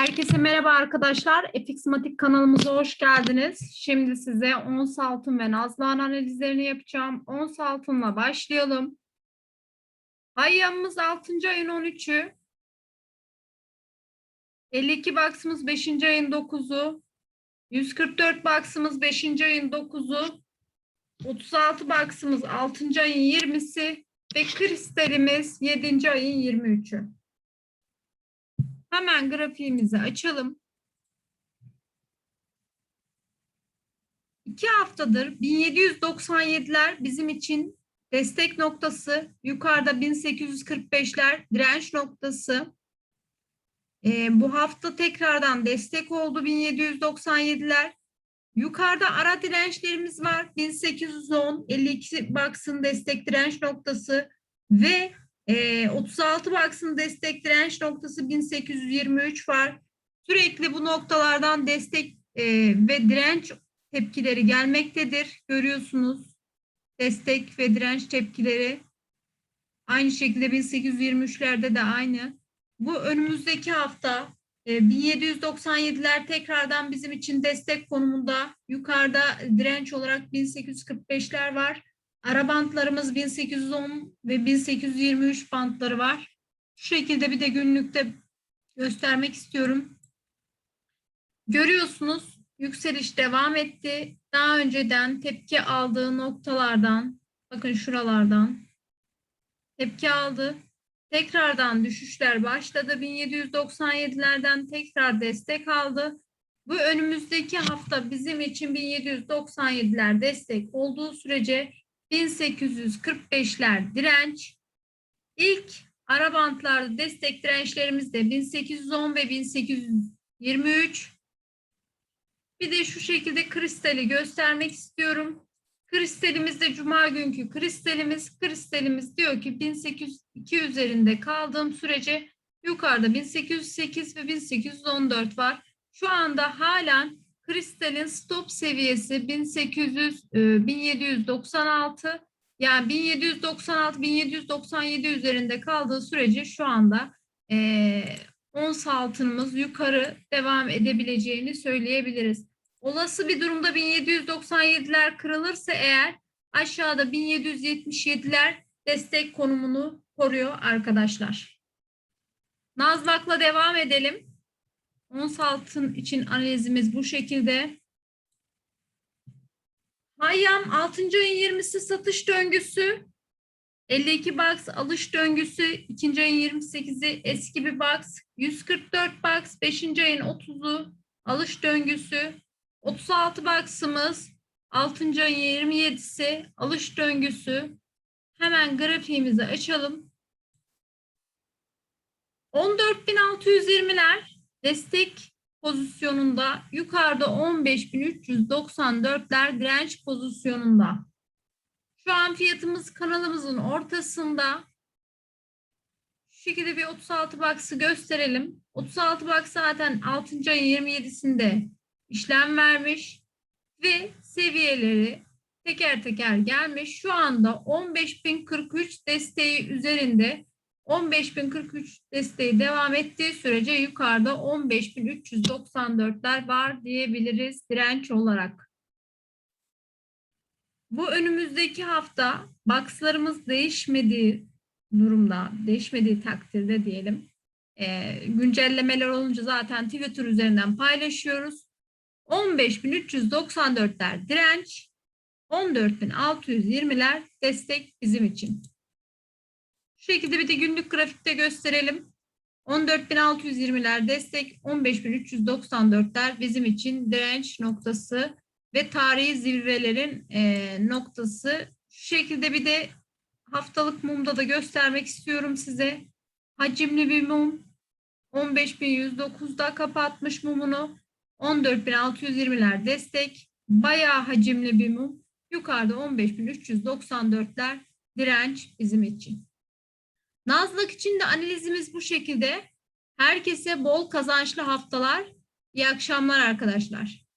Herkese merhaba arkadaşlar. FXmatik kanalımıza hoş geldiniz. Şimdi size ons altın ve nazlı analizlerini yapacağım. Ons altınla başlayalım. Hayyamımız 6. ayın 13'ü. 52 baksımız 5. ayın 9'u. 144 baksımız 5. ayın 9'u. 36 baksımız 6. ayın 20'si ve kristalimiz 7. ayın 23'ü. Hemen grafiğimizi açalım. İki haftadır 1797'ler bizim için destek noktası. Yukarıda 1845'ler direnç noktası. Ee, bu hafta tekrardan destek oldu 1797'ler. Yukarıda ara dirençlerimiz var. 1810, 52 baksın destek direnç noktası ve e, 36 baksın destek direnç noktası 1823 var. Sürekli bu noktalardan destek e, ve direnç tepkileri gelmektedir. Görüyorsunuz destek ve direnç tepkileri. Aynı şekilde 1823'lerde de aynı. Bu önümüzdeki hafta e, 1797'ler tekrardan bizim için destek konumunda. Yukarıda direnç olarak 1845'ler var. Ara bantlarımız 1810 ve 1823 bantları var. Şu şekilde bir de günlükte göstermek istiyorum. Görüyorsunuz yükseliş devam etti. Daha önceden tepki aldığı noktalardan, bakın şuralardan tepki aldı. Tekrardan düşüşler başladı. 1797'lerden tekrar destek aldı. Bu önümüzdeki hafta bizim için 1797'ler destek olduğu sürece 1845'ler direnç. İlk ara bantlarda destek dirençlerimiz de 1810 ve 1823. Bir de şu şekilde kristali göstermek istiyorum. Kristalimiz de cuma günkü kristalimiz. Kristalimiz diyor ki 1802 üzerinde kaldığım sürece yukarıda 1808 ve 1814 var. Şu anda halen kristalin stop seviyesi 1800 e, 1796 yani 1796 1797 üzerinde kaldığı sürece şu anda e, ons altınımız yukarı devam edebileceğini söyleyebiliriz. Olası bir durumda 1797'ler kırılırsa eğer aşağıda 1777'ler destek konumunu koruyor arkadaşlar. Nazlak'la devam edelim. Ons altın için analizimiz bu şekilde. Hayyam 6. ayın 20'si satış döngüsü. 52 box alış döngüsü. 2. ayın 28'i eski bir box. 144 box 5. ayın 30'u alış döngüsü. 36 box'ımız 6. ayın 27'si alış döngüsü. Hemen grafiğimizi açalım. 14.620'ler destek pozisyonunda yukarıda 15.394'ler direnç pozisyonunda. Şu an fiyatımız kanalımızın ortasında. Şu şekilde bir 36 box'ı gösterelim. 36 box zaten 6. ayın 27'sinde işlem vermiş ve seviyeleri teker teker gelmiş. Şu anda 15.043 desteği üzerinde 15.043 desteği devam ettiği sürece yukarıda 15.394'ler var diyebiliriz direnç olarak. Bu önümüzdeki hafta boxlarımız değişmediği durumda, değişmediği takdirde diyelim. E, güncellemeler olunca zaten Twitter üzerinden paylaşıyoruz. 15.394'ler direnç, 14.620'ler destek bizim için. Şu şekilde bir de günlük grafikte gösterelim. 14.620'ler destek, 15.394'ler bizim için direnç noktası ve tarihi zirvelerin e, noktası. Şu şekilde bir de haftalık mumda da göstermek istiyorum size. Hacimli bir mum. 15.109'da kapatmış mumunu. 14.620'ler destek. Bayağı hacimli bir mum. Yukarıda 15.394'ler direnç bizim için. Nazlık için de analizimiz bu şekilde. Herkese bol kazançlı haftalar. İyi akşamlar arkadaşlar.